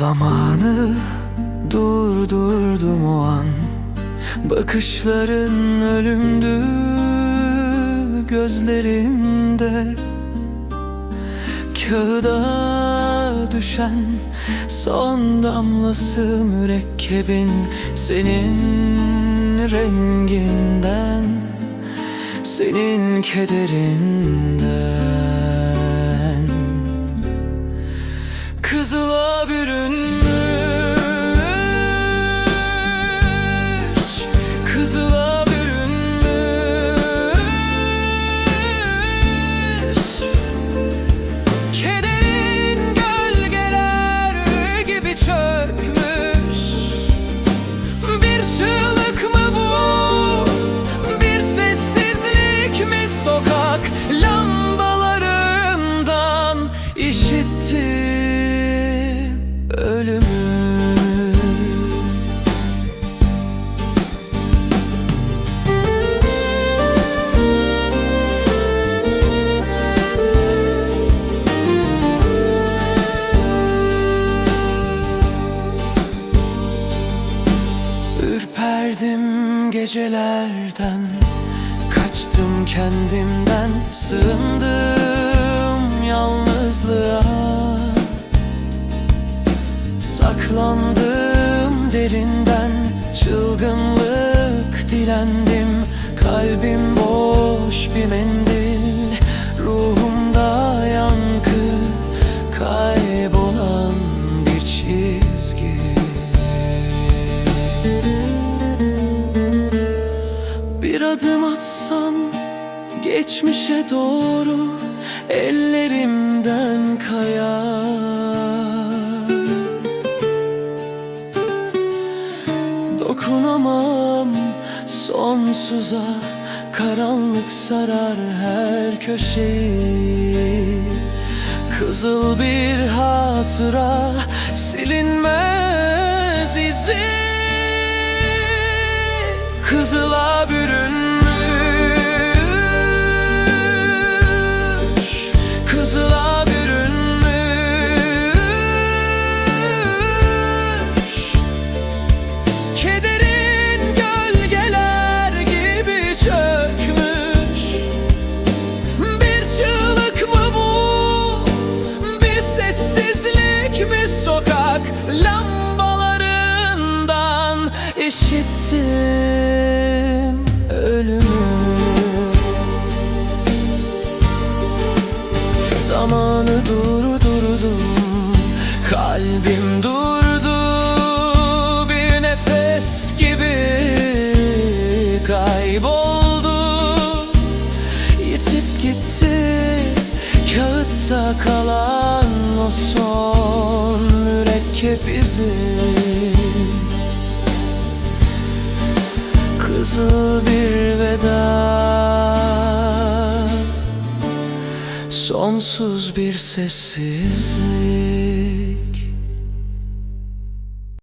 Zamanı durdurdum o an. Bakışların ölümdü gözlerimde. Kağıda düşen son damlası mürekkebin Senin renginden Senin kederinden Kızıla bürünmüş Kızıla bürünmüş. Kederin gölgeler gibi çökmüş. Bir çığlık mı bu? Bir sessizlik mi? Sokak lambalarından işittim ölümü. Ürperdim gecelerden Kaçtım kendimden Sığındım Derinden Çılgınlık dilendim. Kalbim boş bir mendil Ruhumda yankı Kaybolan bir çizgi. Bir adım atsam geçmişe doğru ellerimden kayar Dokunamam sonsuza karanlık sarar her köşeyi Kızıl bir hatıra silinmez izi. Kızıla bürünmüş işittim ölümü. Zamanı durdurdum Kalbim durdu. Bir nefes gibi kayboldu. Yitip gitti Kağıtta kalan o son mürekkep izi Kızıl bir veda. Sonsuz bir sessizlik